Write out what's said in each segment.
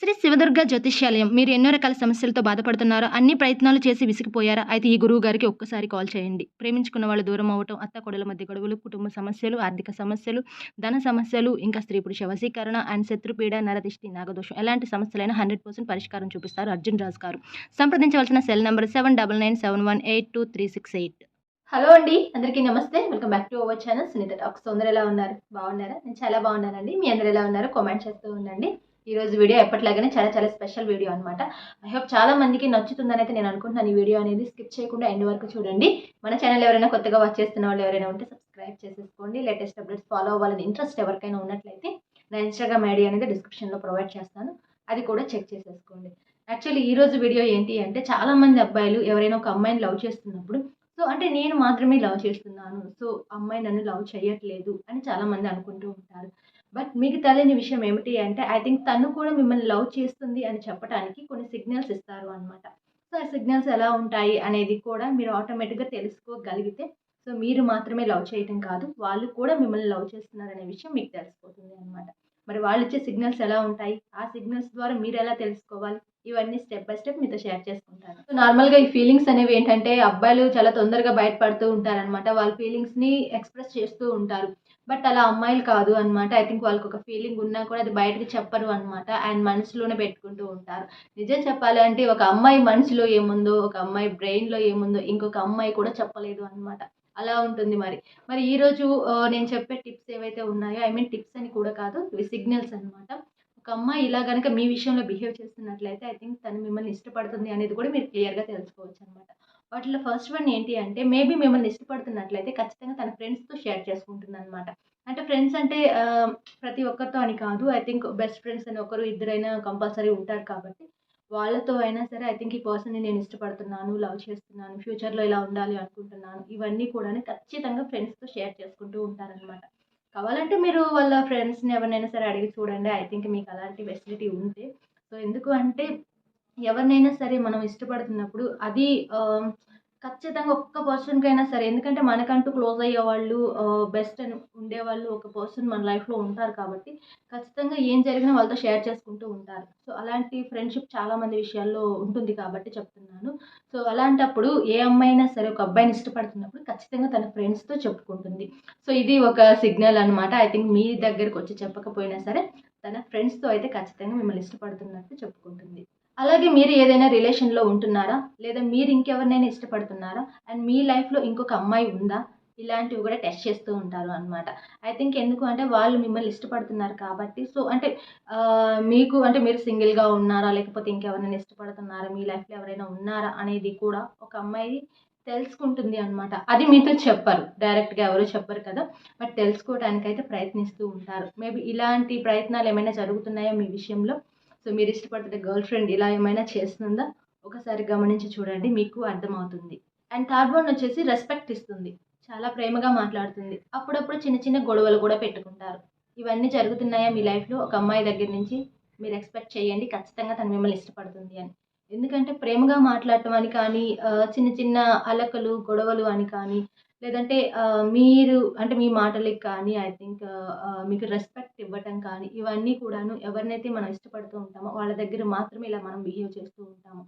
శ్రీ శివదుర్గ జ్యోతిష్యాలయం. మీరు ఎన్నో రకాల సమస్యలతో బాధపడుతున్నారో అన్ని ప్రయత్నాలు చేసి విసిగిపోయారా? అయితే ఈ గురువు గారికి ఒక్కసారి కాల్ చేయండి. ప్రేమించుకున్న వాళ్ళు దూరం అవ్వటం అత్త కొడల మధ్య గొడవలు కుటుంబ సమస్యలు ఆర్థిక సమస్యలు ధన సమస్యలు ఇంకా స్త్రీ పురుష వశీకరణ అండ్ శత్రుపీడ నరదిష్టి నాగదోషం ఎలాంటి సమస్యలైనా హండ్రెడ్ పర్సెంట్ పరిష్కారం చూపిస్తారు అర్జున్ రాజు గారు. సంప్రదించవలసిన cell number seven double nine seven one eight two three six eight. Hello అండి అందరికీ నమస్తే. Welcome back to our channel Sunitha talks. అందరూ ఎలా ఉన్నారు? బాగున్నారా? నేను చాలా బాగున్నానండి. మీ అందరు ఎలా ఉన్నారో? కామెంట్ చేస్తూ ఉండండి. ఈ రోజు వీడియో ఎప్పటిలాగానే చాలా చాలా స్పెషల్ వీడియో అనమాట ఐ హోప్ చాలా మందికి నచ్చుతుందని అయితే నేను అనుకుంటున్నాను ఈ వీడియో అనేది. స్కిప్ చేయకుండా ఎండ్ వరకు చూడండి. మన ఛానల్ ఎవరైనా కొత్తగా వాచ్ చేస్తున్న వాళ్ళు ఎవరైనా ఉంటే సబ్స్క్రైబ్ చేసేసుకోండి. లేటెస్ట్ అప్డేట్స్ ఫాలో అవ్వాలని ఇంట్రెస్ట్ ఎవరికైనా ఉన్నట్లయితే నా ఇన్స్టాగ్రామ్ ఐడి అనేది డిస్క్రిప్షన్లో ప్రొవైడ్ చేస్తాను. అది కూడా చెక్ చేసేసుకోండి. యాక్చువల్లీ ఈ రోజు వీడియో ఏంటి అంటే చాలామంది అబ్బాయిలు ఎవరైనా ఒక అమ్మాయిని లవ్ చేస్తున్నప్పుడు సో అంటే నేను మాత్రమే లవ్ చేస్తున్నాను. సో అమ్మాయి నన్ను లవ్ చేయట్లేదు అని చాలామంది అనుకుంటూ ఉంటారు. బట్ మీకు తెలియని విషయం ఏమిటి అంటే ఐ థింక్ తను కూడా మిమ్మల్ని లవ్ చేస్తుంది అని చెప్పడానికి కొన్ని సిగ్నల్స్ ఇస్తారు అనమాట సో ఆ సిగ్నల్స్ ఎలా ఉంటాయి అనేది కూడా మీరు ఆటోమేటిక్గా తెలుసుకోగలిగితే సో మీరు మాత్రమే లవ్ చేయటం కాదు వాళ్ళు కూడా మిమ్మల్ని లవ్ చేస్తున్నారు అనే విషయం మీకు తెలిసిపోతుంది అనమాట మరి వాళ్ళు ఇచ్చే సిగ్నల్స్ ఎలా ఉంటాయి? ఆ సిగ్నల్స్ ద్వారా మీరు ఎలా తెలుసుకోవాలి? ఇవన్నీ స్టెప్ బై స్టెప్ మీతో షేర్ చేసుకుంటాను. సో నార్మల్గా ఈ ఫీలింగ్స్ అనేవి ఏంటంటే అబ్బాయిలు చాలా తొందరగా బయటపడుతూ ఉంటారనమాట వాళ్ళ ఫీలింగ్స్ని ఎక్స్ప్రెస్ చేస్తూ ఉంటారు. బట్ అలా అమ్మాయిలు కాదు అనమాట ఐ థింక్ వాళ్ళకి ఒక ఫీలింగ్ ఉన్నా కూడా అది బయటకి చెప్పరు అనమాట అండ్ మనసులోనే పెట్టుకుంటూ ఉంటారు. నిజం చెప్పాలి అంటే ఒక అమ్మాయి మనసులో ఏముందో ఒక అమ్మాయి బ్రెయిన్లో ఏముందో ఇంకొక అమ్మాయి కూడా చెప్పలేదు అనమాట అలా ఉంటుంది మరి. మరి ఈరోజు నేను చెప్పే టిప్స్ ఏవైతే ఉన్నాయో ఐ మీన్ టిప్స్ అని కూడా కాదు ఇవి సిగ్నల్స్ అనమాట ఒక అమ్మాయి ఇలా కనుక మీ విషయంలో బిహేవ్ చేస్తున్నట్లయితే ఐ థింక్ తను మిమ్మల్ని ఇష్టపడుతుంది అనేది కూడా మీరు క్లియర్గా తెలుసుకోవచ్చు అనమాట వాటిలో ఫస్ట్ వన్ ఏంటి అంటే మేబీ మిమ్మల్ని ఇష్టపడుతున్నట్లయితే ఖచ్చితంగా తన ఫ్రెండ్స్తో షేర్ చేసుకుంటుంది అనమాట అంటే ఫ్రెండ్స్ అంటే ప్రతి ఒక్కరితో అని కాదు ఐ థింక్ బెస్ట్ ఫ్రెండ్స్ అని ఒకరు ఇద్దరైనా కంపల్సరీ ఉంటారు కాబట్టి వాళ్ళతో అయినా సరే ఐ థింక్ ఈ పర్సన్ని నేను ఇష్టపడుతున్నాను లవ్ చేస్తున్నాను ఫ్యూచర్లో ఇలా ఉండాలి అనుకుంటున్నాను ఇవన్నీ కూడా ఖచ్చితంగా ఫ్రెండ్స్తో షేర్ చేసుకుంటూ ఉంటారనమాట కావాలంటే మీరు వాళ్ళ ఫ్రెండ్స్ని ఎవరినైనా సరే అడిగి చూడండి. ఐ థింక్ మీకు అలాంటి ఫెసిలిటీ ఉంటే. సో ఎందుకు అంటే ఎవరినైనా సరే మనం ఇష్టపడుతున్నప్పుడు అది um, ఖచ్చితంగా ఒక్క పర్సన్కైనా సరే ఎందుకంటే మనకంటూ క్లోజ్ అయ్యే వాళ్ళు బెస్ట్ అని ఉండేవాళ్ళు ఒక పర్సన్ మన లైఫ్లో ఉంటారు కాబట్టి ఖచ్చితంగా ఏం జరిగినా వాళ్ళతో షేర్ చేసుకుంటూ ఉంటారు. సో అలాంటి ఫ్రెండ్షిప్ చాలామంది విషయాల్లో ఉంటుంది కాబట్టి చెప్తున్నాను. సో అలాంటప్పుడు ఏ అమ్మాయి అయినా సరే ఒక అబ్బాయిని ఇష్టపడుతున్నప్పుడు ఖచ్చితంగా తన ఫ్రెండ్స్తో చెప్పుకుంటుంది. సో ఇది ఒక సిగ్నల్ అనమాట ఐ థింక్ మీ దగ్గరకు వచ్చి చెప్పకపోయినా సరే తన ఫ్రెండ్స్తో అయితే ఖచ్చితంగా మిమ్మల్ని ఇష్టపడుతున్నట్టు చెప్పుకుంటుంది. అలాగే మీరు ఏదైనా రిలేషన్లో ఉంటున్నారా? లేదా మీరు ఇంకెవరినైనా ఇష్టపడుతున్నారా? అండ్ మీ లైఫ్లో ఇంకొక అమ్మాయి ఉందా? ఇలాంటివి కూడా టెస్ట్ చేస్తూ ఉంటారు అనమాట ఐ థింక్ ఎందుకు అంటే వాళ్ళు మిమ్మల్ని ఇష్టపడుతున్నారు కాబట్టి. సో అంటే మీకు అంటే మీరు సింగిల్గా ఉన్నారా? లేకపోతే ఇంకెవరైనా ఇష్టపడుతున్నారా? మీ లైఫ్లో ఎవరైనా ఉన్నారా? అనేది కూడా ఒక అమ్మాయి తెలుసుకుంటుంది అనమాట అది మీతో చెప్పరు. డైరెక్ట్గా ఎవరు చెప్పరు కదా. బట్ తెలుసుకోవడానికి అయితే ప్రయత్నిస్తూ ఉంటారు. మేబీ ఇలాంటి ప్రయత్నాలు ఏమైనా జరుగుతున్నాయో మీ విషయంలో? సో మీరు ఇష్టపడుతున్న గర్ల్ ఫ్రెండ్ ఇలా ఏమైనా చేస్తుందా? ఒకసారి గమనించి చూడండి మీకు అర్థమవుతుంది. అండ్ థర్డ్ వన్ వచ్చేసి రెస్పెక్ట్ ఇస్తుంది. చాలా ప్రేమగా మాట్లాడుతుంది. అప్పుడప్పుడు చిన్న చిన్న గొడవలు కూడా పెట్టుకుంటారు. ఇవన్నీ జరుగుతున్నాయా మీ లైఫ్లో? ఒక అమ్మాయి దగ్గర నుంచి మీరు ఎక్స్పెక్ట్ చేయండి ఖచ్చితంగా తను మిమ్మల్ని ఇష్టపడుతుంది అని. ఎందుకంటే ప్రేమగా మాట్లాడటం అని కానీ చిన్న చిన్న అలకలు గొడవలు అని కానీ లేదంటే మీరు అంటే మీ మాటలకి కానీ ఐ థింక్ మీకు రెస్పెక్ట్ ఇవ్వటం కానీ ఇవన్నీ కూడాను ఎవరినైతే మనం ఇష్టపడుతూ ఉంటామో వాళ్ళ దగ్గర మాత్రమే ఇలా మనం బిహేవ్ చేస్తూ ఉంటాము.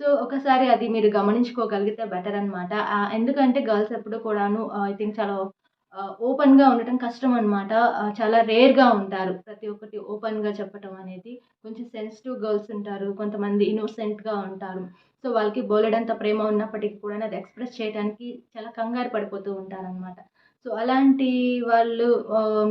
సో ఒకసారి అది మీరు గమనించుకోగలిగితే బెటర్ అనమాట ఎందుకంటే గర్ల్స్ ఎప్పుడు కూడాను ఐ థింక్ చాలా ఓపెన్గా ఉండటం కష్టం అనమాట చాలా రేర్గా ఉంటారు ప్రతి ఒక్కటి ఓపెన్గా చెప్పటం అనేది. కొంచెం సెన్సిటివ్ గర్ల్స్ ఉంటారు కొంతమంది ఇన్నోసెంట్గా ఉంటారు. సో వాళ్ళకి బోలెడంత ప్రేమ ఉన్నప్పటికీ కూడా అది ఎక్స్ప్రెస్ చేయడానికి చాలా కంగారు పడిపోతూ ఉంటారనమాట సో అలాంటి వాళ్ళు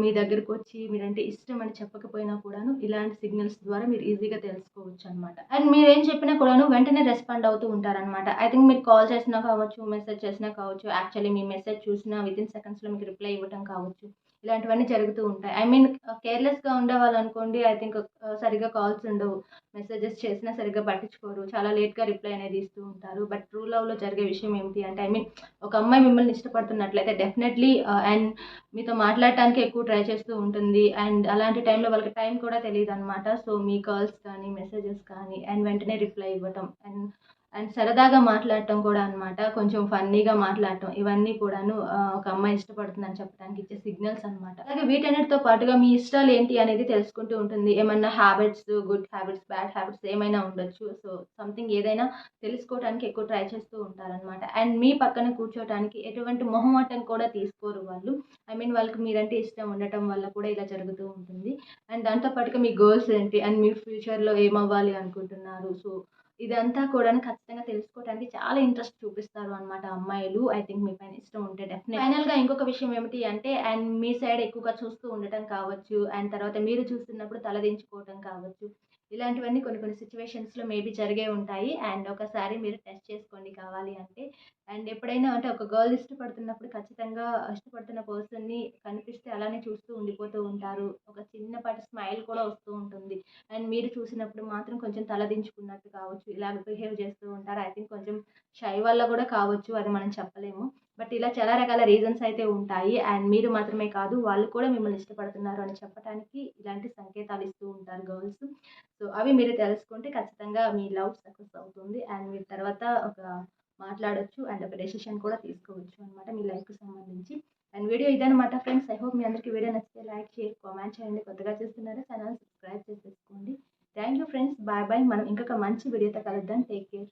మీ దగ్గరకు వచ్చి మీరంటే ఇష్టం అని చెప్పకపోయినా కూడాను ఇలాంటి సిగ్నల్స్ ద్వారా మీరు ఈజీగా తెలుసుకోవచ్చు అనమాట అండ్ మీరు ఏం చెప్పినా కూడాను వెంటనే రెస్పాండ్ అవుతూ ఉంటారనమాట ఐ థింక్ మీరు కాల్ చేసినా కావచ్చు మెసేజ్ చేసినా కావచ్చు యాక్చువల్లీ మీ మెసేజ్ చూసినా విత్ ఇన్ సెకండ్స్లో మీకు రిప్లై ఇవ్వటం కావచ్చు. ఇలాంటివన్నీ జరుగుతూ ఉంటాయి. ఐ మీన్ కేర్లెస్గా ఉండేవాళ్ళు అనుకోండి ఐ థింక్ సరిగ్గా కాల్స్ ఉండవు. మెసేజెస్ చేసినా సరిగ్గా పట్టించుకోరు. చాలా లేట్గా రిప్లై అనేది ఇస్తూ ఉంటారు. బట్ ట్రూ లవ్లో జరిగే విషయం ఏమిటి అంటే ఐ మీన్ ఒక అమ్మాయి మిమ్మల్ని ఇష్టపడుతున్నట్లయితే డెఫినెట్లీ అండ్ మీతో మాట్లాడటానికి ఎక్కువ ట్రై చేస్తూ ఉంటుంది. అండ్ అలాంటి టైంలో వాళ్ళకి టైం కూడా తెలియదు అనమాట సో మీ కాల్స్ కానీ మెసేజెస్ కానీ అండ్ వెంటనే రిప్లై ఇవ్వటం. అండ్ అండ్ సరదాగా మాట్లాడటం కూడా అనమాట కొంచెం ఫన్నీగా మాట్లాడటం. ఇవన్నీ కూడాను ఒక అమ్మాయి ఇష్టపడుతుందని చెప్పడానికి ఇచ్చే సిగ్నల్స్ అనమాట అలాగే వీటన్నిటితో పాటుగా మీ ఇష్టాలు ఏంటి అనేది తెలుసుకుంటూ ఉంటుంది. ఏమన్నా habits good habits bad habits ఏమైనా ఉండొచ్చు. సో సంథింగ్ ఏదైనా తెలుసుకోవడానికి ఎక్కువ ట్రై చేస్తూ ఉంటారనమాట అండ్ మీ పక్కన కూర్చోవడానికి ఎటువంటి మొహమాటం కూడా తీసుకోరు వాళ్ళు. ఐ మీన్ వాళ్ళకి మీరంటే ఇష్టం ఉండటం వల్ల కూడా ఇలా జరుగుతూ ఉంటుంది. అండ్ దాంతోపాటుగా మీ గోల్స్ ఏంటి? అండ్ మీ ఫ్యూచర్లో ఏమవ్వాలి అనుకుంటున్నారు? సో ఇదంతా కూడా ఖచ్చితంగా తెలుసుకోవడానికి చాలా ఇంట్రెస్ట్ చూపిస్తారు అనమాట అమ్మాయిలు. ఐ థింక్ మీ పైన ఇష్టం ఉంటే డెఫినెట్ ఫైనల్గా ఇంకొక విషయం ఏమిటి అంటే అండ్ మీ సైడ్ ఎక్కువగా చూస్తూ ఉండటం కావచ్చు అండ్ తర్వాత మీరు చూస్తున్నప్పుడు తలదించుకోవటం కావచ్చు. ఇలాంటివన్నీ కొన్ని కొన్ని సిచ్యువేషన్స్లో మేబీ జరిగే ఉంటాయి. అండ్ ఒకసారి మీరు టెస్ట్ చేసుకోండి కావాలి అంటే. అండ్ ఎప్పుడైనా అంటే ఒక గర్ల్ ఇష్టపడుతున్నప్పుడు ఖచ్చితంగా ఇష్టపడుతున్న పర్సన్ని కనిపిస్తే అలానే చూస్తూ ఉండిపోతూ ఉంటారు. ఒక చిన్నపాటి స్మైల్ కూడా వస్తూ ఉంటుంది. అండ్ మీరు చూసినప్పుడు మాత్రం కొంచెం తలదించుకున్నట్టు కావచ్చు. ఇలా బిహేవ్ చేస్తూ ఉంటారు. ఐ థింక్ కొంచెం షై వల్ల కూడా కావచ్చు. అది మనం చెప్పలేము. బట్ ఇలా చాలా రకాల రీజన్స్ అయితే ఉంటాయి. అండ్ మీరు మాత్రమే కాదు వాళ్ళు కూడా మిమ్మల్ని ఇష్టపడుతున్నారు అని చెప్పడానికి ఇలాంటి సంకేతాలు ఇస్తూ ఉంటారు గర్ల్స్. సో అవి మీరు తెలుసుకుంటే ఖచ్చితంగా మీ లవ్ సక్సెస్ అవుతుంది. అండ్ మీరు తర్వాత ఒక మాట్లాడొచ్చు అండ్ ఒక డెసిషన్ కూడా తీసుకోవచ్చు అనమాట మీ లైఫ్కి సంబంధించి. అండ్ వీడియో ఇదనమాట ఫ్రెండ్స్. ఐ హోప్ మీ అందరికీ వీడియో నచ్చితే లైక్ షేర్ కామెంట్ చేయండి కొత్తగా చేస్తున్నారా ఛానల్ సబ్స్క్రైబ్ చేసేసుకోండి. Thank you friends. Bye bye. మనం ఇంకొక మంచి వీడియోతో కలుద్దాం. Take care.